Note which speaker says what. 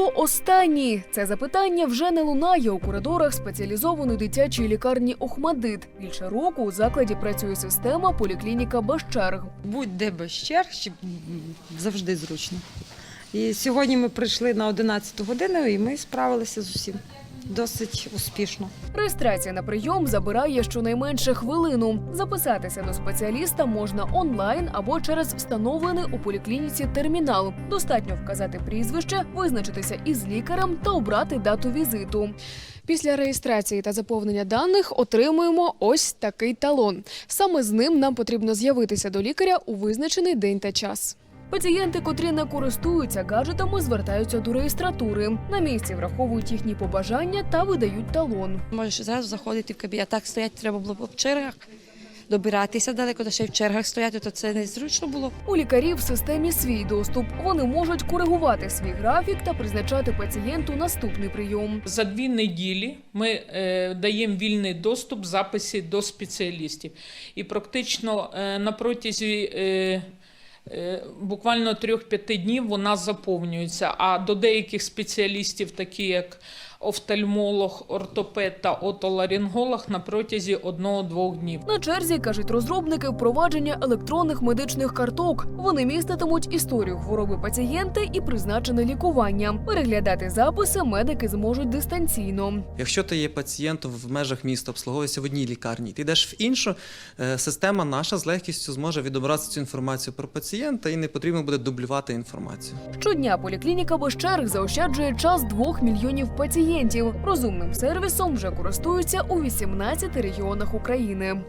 Speaker 1: Хто останній? Це запитання вже не лунає у коридорах спеціалізованої дитячої лікарні Охмадит. Більше року у закладі працює система поліклініка без.
Speaker 2: Будь-де без черг, завжди зручно. І сьогодні ми прийшли на 11 годину і ми справилися з усім досить успішно.
Speaker 1: Реєстрація на прийом забирає щонайменше хвилину. Записатися до спеціаліста можна онлайн або через встановлений у поліклініці термінал. Достатньо вказати прізвище, визначитися із лікарем та обрати дату візиту. Після реєстрації та заповнення даних отримуємо ось такий талон. Саме з ним нам потрібно з'явитися до лікаря у визначений день та час. Пацієнти, котрі не користуються гаджетами, звертаються до реєстратури. На місці враховують їхні побажання та видають талон.
Speaker 3: Можеш зразу заходити в кабінет. Так стояти треба було б в чергах, добиратися далеко, та ще й в чергах стояти, то це незручно було.
Speaker 1: У лікарів в системі свій доступ. Вони можуть коригувати свій графік та призначати пацієнту наступний прийом.
Speaker 4: За дві неділі ми е, даємо вільний доступ записі до спеціалістів. І практично е, на протязі е, буквально 3-5 днів вона заповнюється. А до деяких спеціалістів, такі як офтальмолог, ортопед та отоларинголог, на протязі 1-2 днів.
Speaker 1: На черзі кажуть розробники впровадження електронних медичних карток. Вони міститимуть історію хвороби пацієнта і призначене лікування. Переглядати записи медики зможуть дистанційно.
Speaker 5: Якщо ти є пацієнтом в межах міста, обслуговуєшся в одній лікарні, ти йдеш в іншу, е, система наша з легкістю зможе відобрати цю інформацію про пацієнта і не потрібно буде дублювати інформацію.
Speaker 1: Щодня поліклініка без черг заощаджує час двох мільйонів пацієнтів. Розумним сервісом вже користуються у 18 регіонах України.